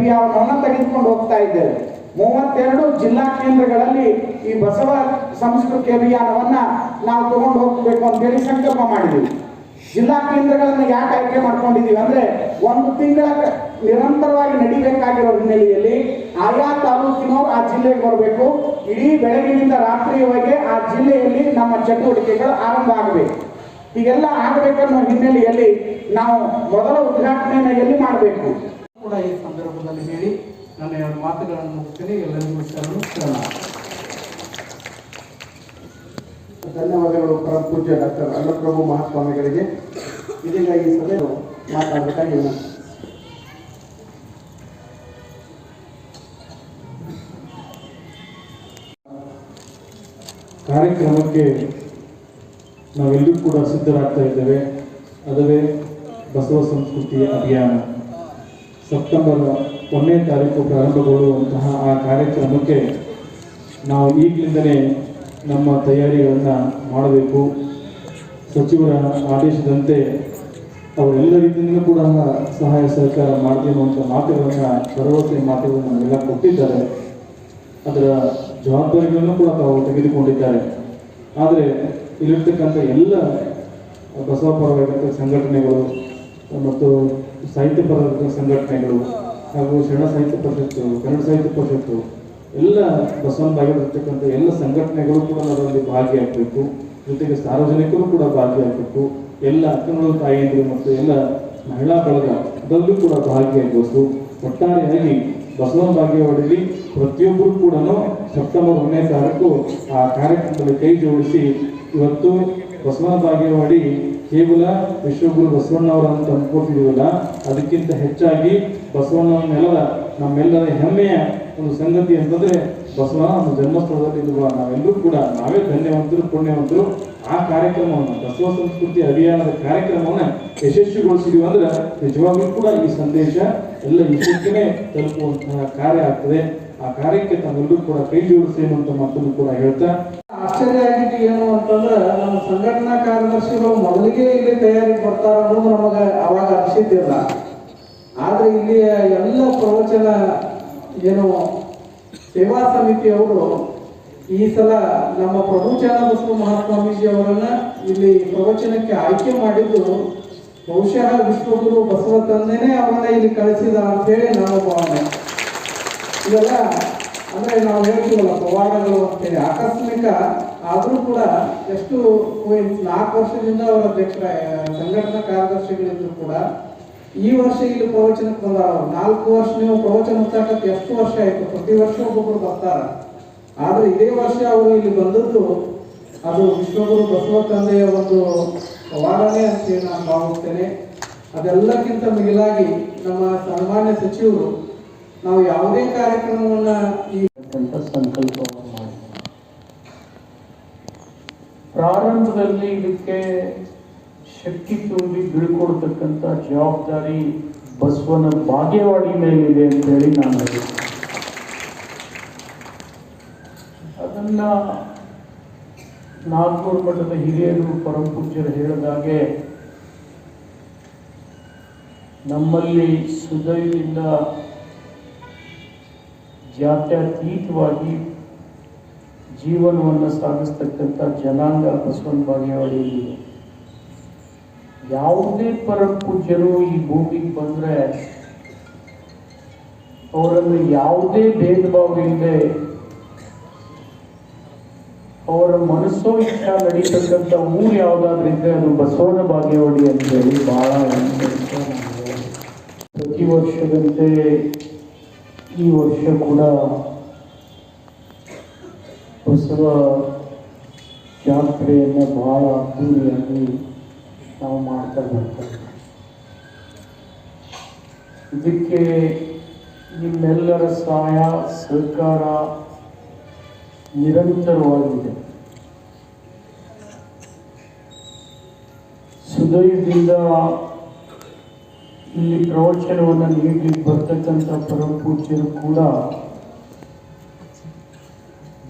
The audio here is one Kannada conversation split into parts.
ಅಭಿಯಾನವನ್ನು ತೆಗೆದುಕೊಂಡು ಹೋಗ್ತಾ ಇದ್ದೇವೆ ಮೂವತ್ತೆರಡು ಜಿಲ್ಲಾ ಕೇಂದ್ರಗಳಲ್ಲಿ ಈ ಬಸವ ಸಂಸ್ಕೃತಿ ಅಭಿಯಾನವನ್ನ ನಾವು ತಗೊಂಡು ಹೋಗ್ಬೇಕು ಅಂತೇಳಿ ಸಂಕಲ್ಪ ಮಾಡಿದ್ದೀವಿ ಜಿಲ್ಲಾ ಕೇಂದ್ರಗಳನ್ನು ಯಾಕೆ ಆಯ್ಕೆ ಮಾಡ್ಕೊಂಡಿದ್ದೀವಿ ಅಂದ್ರೆ ಒಂದು ತಿಂಗಳ ನಿರಂತರವಾಗಿ ನಡಿಬೇಕಾಗಿರೋ ಹಿನ್ನೆಲೆಯಲ್ಲಿ ಆಯಾ ತಾಲೂಕಿನವರು ಆ ಜಿಲ್ಲೆಗೆ ಬರಬೇಕು. ಇಡೀ ಬೆಳಗಿನಿಂದ ರಾತ್ರಿಯವರೆಗೆ ಆ ಜಿಲ್ಲೆಯಲ್ಲಿ ನಮ್ಮ ಚಟುವಟಿಕೆಗಳು ಆರಂಭ ಆಗಬೇಕು. ಹೀಗೆಲ್ಲ ಆಗಬೇಕನ್ನೋ ಹಿನ್ನೆಲೆಯಲ್ಲಿ ನಾವು ಮೊದಲ ಉದ್ಘಾಟನೆಯನ್ನು ಎಲ್ಲಿ ಮಾಡಬೇಕು? ಕೂಡ ಈ ಸಂದರ್ಭದಲ್ಲಿ ಹೇಳಿ ನನ್ನ ಎರಡು ಮಾತುಗಳನ್ನು ಮುಗಿಸ್ತೀನಿ. ಎಲ್ಲರಿಗೂ ಶರಣು ಶರಣ. ಧನ್ಯವಾದಗಳು ಪರಮ ಪೂಜ್ಯ ಡಾಕ್ಟರ್ ಅನ್ನಪ್ರಭು ಮಹಾಸ್ವಾಮಿಗಳಿಗೆ. ಇದೀಗ ಈ ಸಭೆ ಮಾತಾಡಬೇಕಾಗಿ ಕಾರ್ಯಕ್ರಮಕ್ಕೆ ನಾವೆಲ್ಲೂ ಕೂಡ ಸಿದ್ಧರಾಗ್ತಾ ಇದ್ದೇವೆ. ಅದವೇ ಬಸವ ಸಂಸ್ಕೃತಿ ಅಭಿಯಾನ. ಸೆಪ್ಟೆಂಬರ್ ಒಂದನೇ ತಾರೀಕು ಪ್ರಾರಂಭಗೊಳ್ಳುವಂತಹ ಆ ಕಾರ್ಯಕ್ರಮಕ್ಕೆ ನಾವು ಈಗಲಿಂದಲೇ ನಮ್ಮ ತಯಾರಿಗಳನ್ನು ಮಾಡಬೇಕು. ಸಚಿವರ ಆದೇಶದಂತೆ ಅವರೆಲ್ಲ ಕೂಡ ಸಹಾಯ ಸಹಕಾರ ಮಾಡ್ತೀವಿ ಅನ್ನುವಂಥ ಮಾತುಗಳನ್ನು, ಭರವಸೆ ಮಾತುಗಳನ್ನು ನಮಗೆಲ್ಲ ಕೊಟ್ಟಿದ್ದಾರೆ. ಅದರ ಜವಾಬ್ದಾರಿಗಳನ್ನು ಕೂಡ ತಾವು ತೆಗೆದುಕೊಂಡಿದ್ದಾರೆ. ಆದರೆ ಇಲ್ಲಿರ್ತಕ್ಕಂಥ ಎಲ್ಲ ಬಸವ ಪರವಾಗಿರ್ತಕ್ಕ ಸಂಘಟನೆಗಳು ಮತ್ತು ಸಾಹಿತ್ಯ ಪರ ಸಂಘಟನೆಗಳು ಹಾಗೂ ಶರಣ ಸಾಹಿತ್ಯ ಪರಿಷತ್ತು, ಕನ್ನಡ ಸಾಹಿತ್ಯ ಪರಿಷತ್ತು, ಎಲ್ಲ ಬಸವನ ಭಾಗದಲ್ಲಿರ್ತಕ್ಕಂಥ ಎಲ್ಲ ಸಂಘಟನೆಗಳು ಕೂಡ ಅದರಲ್ಲಿ ಭಾಗಿಯಾಗಬೇಕು. ಜೊತೆಗೆ ಸಾರ್ವಜನಿಕರು ಕೂಡ ಭಾಗಿಯಾಗಬೇಕು. ಎಲ್ಲ ಅಕ್ಕನಗಳು ತಾಯಿಯಂದರು ಮತ್ತು ಎಲ್ಲ ಮಹಿಳಾ ಬಳಗ ಕೂಡ ಭಾಗಿಯಾಗಬೇಕು. ಒಟ್ಟಾರೆಯಾಗಿ ಬಸವನ ಭಾಗ್ಯವಾಡಿಲಿ ಪ್ರತಿಯೊಬ್ಬರು ಕೂಡ ಸೆಪ್ಟೆಂಬರ್ ಒಂದನೇ ತಾರೀಕು ಆ ಕಾರ್ಯಕ್ರಮದಲ್ಲಿ ಕೈ ಜೋಡಿಸಿ ಇವತ್ತು ಬಸವನ ಭಾಗ್ಯವಾಡಿ ಕೇವಲ ವಿಶ್ವಗುರು ಬಸವಣ್ಣವರನ್ನು ತಂದುಕೊಟ್ಟಿದ್ದೀವಲ್ಲ ಅದಕ್ಕಿಂತ ಹೆಚ್ಚಾಗಿ ಬಸವಣ್ಣ ನೆಲದ ನಮ್ಮೆಲ್ಲರ ಹೆಮ್ಮೆಯ ಒಂದು ಸಂಗತಿ ಅಂತಂದ್ರೆ ಬಸವಣ್ಣ ನಮ್ಮ ಜನ್ಮಸ್ಥಳದಲ್ಲಿ ಇರುವ ನಾವೆಲ್ಲರೂ ಕೂಡ ನಾವೇ ಧನ್ಯವಂತರು, ಪುಣ್ಯವಂತರು. ಆ ಕಾರ್ಯಕ್ರಮವನ್ನು, ಬಸವ ಸಂಸ್ಕೃತಿ ಅಭಿಯಾನದ ಕಾರ್ಯಕ್ರಮವನ್ನು ಯಶಸ್ವಿಗೊಳಿಸಿದೀವಿ ಅಂದ್ರೆ ನಿಜವಾಗ್ಲೂ ಕೂಡ ಈ ಸಂದೇಶ ಎಲ್ಲ ವಿಶ್ವಕ್ಕೇ ತಲುಪುವಂತಹ ಕಾರ್ಯ ಆಗ್ತದೆ. ಆ ಕಾರ್ಯಕ್ಕೆ ತಮ್ಮೆಲ್ಲರೂ ಕೂಡ ಕೈ ಜೋಡಿಸಿ ಅನ್ನುವಂಥ ಮಾತನ್ನು ಕೂಡ ಹೇಳ್ತಾ ಆಶ್ಚರ್ಯ ಆಗಿದ್ದು ಏನು ಅಂತಂದ್ರೆ, ನಮ್ಮ ಸಂಘಟನಾ ಕಾರ್ಯದರ್ಶಿಗಳು ಮೊದಲಿಗೆ ಇಲ್ಲಿ ತಯಾರಿ ಬರ್ತಾರ ಅನ್ನೋದು ನಮಗೆ ಅವಾಗ ಅನಿಸಿದ್ದಿಲ್ಲ ಆದ್ರೆ ಇಲ್ಲಿಯ ಎಲ್ಲ ಪ್ರವಚನ ಏನು ಸೇವಾ ಸಮಿತಿಯವರು ಈ ಸಲ ನಮ್ಮ ಪ್ರಭು ಬಸವ ಮಹಾಸ್ವಾಮೀಜಿ ಅವರನ್ನ ಇಲ್ಲಿ ಪ್ರವಚನಕ್ಕೆ ಆಯ್ಕೆ ಮಾಡಿದ್ದು, ಬಹುಶಃ ವಿಶ್ವಗುರು ಬಸವ ತಂದೆನೇ ಅವರನ್ನ ಇಲ್ಲಿ ಕಳಿಸಿದ ಅಂತ ಹೇಳಿ ನಾವು ಭಾವನೆ. ಇವೆಲ್ಲ ಅಂದ್ರೆ ನಾವು ಹೇಳ್ತೀವಲ್ಲ, ಪವಾಡಗಳು ಅಂತೇಳಿ. ಆಕಸ್ಮಿಕ ಆದರೂ ಕೂಡ ಎಷ್ಟು ನಾಲ್ಕು ವರ್ಷದಿಂದ ಅವರ ಅಧ್ಯಕ್ಷರ ಸಂಘಟನಾ ಕಾರ್ಯದರ್ಶಿಗಳಿದ್ರು ಕೂಡ, ಈ ವರ್ಷ ಇಲ್ಲಿ ಪ್ರವಚನಕ್ಕೆ ಬಂದಾರ. ನಾಲ್ಕು ವರ್ಷ ನೀವು ಪ್ರವಚನ ಹಚ್ಚಾಕಕ್ಕೆ ಎಷ್ಟು ವರ್ಷ ಆಯ್ತು? ಪ್ರತಿ ವರ್ಷ ಒಬ್ಬೊಬ್ರು ಬರ್ತಾರ. ಆದ್ರೆ ಇದೇ ವರ್ಷ ಅವರು ಇಲ್ಲಿ ಬಂದದ್ದು ಅದು ವಿಶ್ವಗುರು ಬಸವ ತಂದೆಯ ಒಂದು ಪವಾಡನೇ ಅಂತೇಳಿ ನಾನು ಭಾವಿಸ್ತೇನೆ. ಅದೆಲ್ಲಕ್ಕಿಂತ ಮಿಗಿಲಾಗಿ ನಮ್ಮ ಸನ್ಮಾನ್ಯ ಸಚಿವರು ನಾವು ಯಾವುದೇ ಕಾರ್ಯಕ್ರಮವನ್ನ ಸಂಕಲ್ಪವನ್ನು ಪ್ರಾರಂಭದಲ್ಲಿ ಇದಕ್ಕೆ ಶಕ್ತಿ ತುಂಬಿ ಬೀಳ್ಕೊಡ್ತಕ್ಕಂಥ ಜವಾಬ್ದಾರಿ ಬಸವನ ಬಾಗೇವಾಡಿ ಮೇಲಿದೆ ಅಂತ ಹೇಳಿ ನಾನು ಅದನ್ನ ನಾಲ್ಕೂರು ಮಠದ ಹಿರಿಯರು ಪೂಜ್ಯರು ಹೇಳಿದಾಗೆ ನಮ್ಮಲ್ಲಿ ಸುದೈವಿಂದ ಜಾತ್ಯತೀತವಾಗಿ ಜೀವನವನ್ನು ಸಾಗಿಸ್ತಕ್ಕಂಥ ಜನಾಂಗ ಬಸವನ ಬಾಗೇವಾಡಿಯಲ್ಲಿ ಯಾವುದೇ ಪರಮ ಪೂಜ್ಯರು ಈ ಭೂಮಿಗೆ ಬಂದ್ರೆ ಅವರನ್ನು ಯಾವುದೇ ಭೇದ ಭಾವ ಇಲ್ಲದೆ ಅವರ ಮನಸ್ಸೋ ಇಚ್ಛಾ ನಡೀತಕ್ಕಂಥ ಊರು ಯಾವುದಾದ್ರೂ ಇದ್ರೆ ಅದು ಬಸವನ ಬಾಗೇವಾಡಿ ಅಂತ ಹೇಳಿ ಬಹಳ ಹೆಮ್ಮೆ ಅಂತ ನಾನು ಹೇಳ್ತೀನಿ. ಪ್ರತಿ ವರ್ಷದಂತೆ ಈ ವರ್ಷ ಕೂಡ ಬಸವ ಜಾತ್ರೆಯನ್ನು ಬಹಳ ಅದ್ದೂರಿಯಾಗಿ ನಾವು ಮಾಡ್ತಾ ಬರ್ತೇವೆ. ಇದಕ್ಕೆ ನಿಮ್ಮೆಲ್ಲರ ಸಹಾಯ, ಸಹಕಾರ ನಿರಂತರವಾಗಿದೆ. ಸುದೈವದಿಂದ ಇಲ್ಲಿ ಪ್ರವಚನವನ್ನು ನೀಡಲಿಕ್ಕೆ ಬರ್ತಕ್ಕಂಥ ಪರಮ ಪೂಜ್ಯರು ಕೂಡ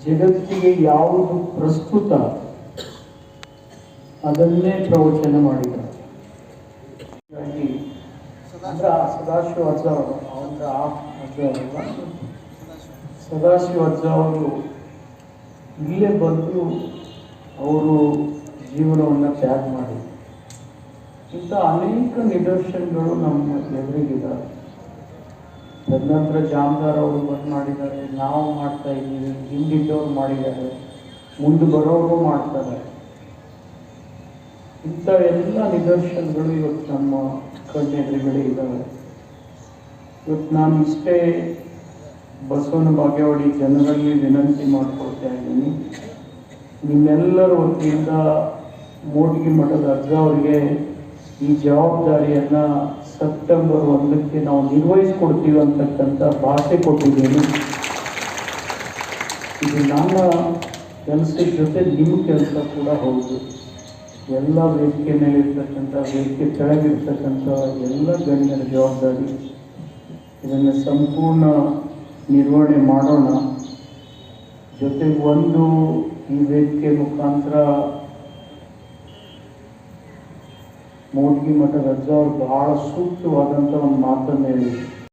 ಜಗತ್ತಿಗೆ ಯಾವುದು ಪ್ರಸ್ತುತ ಅದನ್ನೇ ಪ್ರವಚನ ಮಾಡಿದ್ದಾರೆ. ಅಂದ್ರೆ ಸದಾಶಿವ ಆಚಾರ್ಯರು ಅವನ ಅಂದರೆ ಆ ಅಜ್ಜ ಸದಾಶಿವ ಅಜ್ಜ ಅವರು ಇಲ್ಲೇ ಬಂದು ಅವರು ಜೀವನವನ್ನು ತ್ಯಾಗ ಮಾಡಿದರು. ಇಂಥ ಅನೇಕ ನಿದರ್ಶನಗಳು ನಮ್ಮ ಎದುರಿಗಿದ್ದಾವೆ ತದನಂತರ ಜಾಮದಾರ್ ಅವರು ಬಂದು ಮಾಡಿದ್ದಾರೆ, ನಾವು ಮಾಡ್ತಾ ಇದ್ದೀವಿ, ಹಿಂದಿದ್ದವ್ರು ಮಾಡಿದ್ದಾರೆ, ಮುಂದೆ ಬರೋರು ಮಾಡ್ತಾರೆ. ಇಂಥ ಎಲ್ಲ ನಿದರ್ಶನಗಳು ಇವತ್ತು ನಮ್ಮ ಕಣ್ಣೆದುರುಗಡೆ ಇದ್ದಾವೆ ಇವತ್ತು ನಾನು ಇಷ್ಟೇ ಬಸವನ ಭಾಗ್ಯವಾಡಿ ಜನರಲ್ಲಿ ವಿನಂತಿ ಮಾಡಿಕೊಳ್ತಾ ಇದ್ದೀನಿ. ನಿಮ್ಮೆಲ್ಲರ ವತಿಯಿಂದ ಮೋಟಿಗೆ ಮಠದ ಅಜ್ಜ ಅವರಿಗೆ ಈ ಜವಾಬ್ದಾರಿಯನ್ನು ಸೆಪ್ಟೆಂಬರ್ ಒಂದಕ್ಕೆ ನಾವು ನಿರ್ವಹಿಸಿಕೊಡ್ತೀವಿ ಅಂತಕ್ಕಂಥ ಭಾಷೆ ಕೊಟ್ಟಿದ್ದೀನಿ. ಇದು ನನ್ನ ಕೆಲಸದ ಜೊತೆ ನಿಮ್ಮ ಕೆಲಸ ಕೂಡ ಹೌದು. ಎಲ್ಲ ವೇದಿಕೆ ಮೇಲೆ ಇರ್ತಕ್ಕಂಥ, ವೇದಿಕೆ ಕೆಳಗಿರ್ತಕ್ಕಂಥ ಎಲ್ಲ ಗಣ್ಯರ ಜವಾಬ್ದಾರಿ. ಇದನ್ನು ಸಂಪೂರ್ಣ ನಿರ್ವಹಣೆ ಮಾಡೋಣ. ಜೊತೆಗೆ ಒಂದು ಈ ವೇದಿಕೆ ಮುಖಾಂತರ ಮೋಟ್ಗಿ ಮಠದ ಅಜ್ಜ ಅವರು ಬಹಳ ಸೂಕ್ತವಾದಂಥ ಒಂದು ಮಾತನ್ನು ಹೇಳಿದ್ರು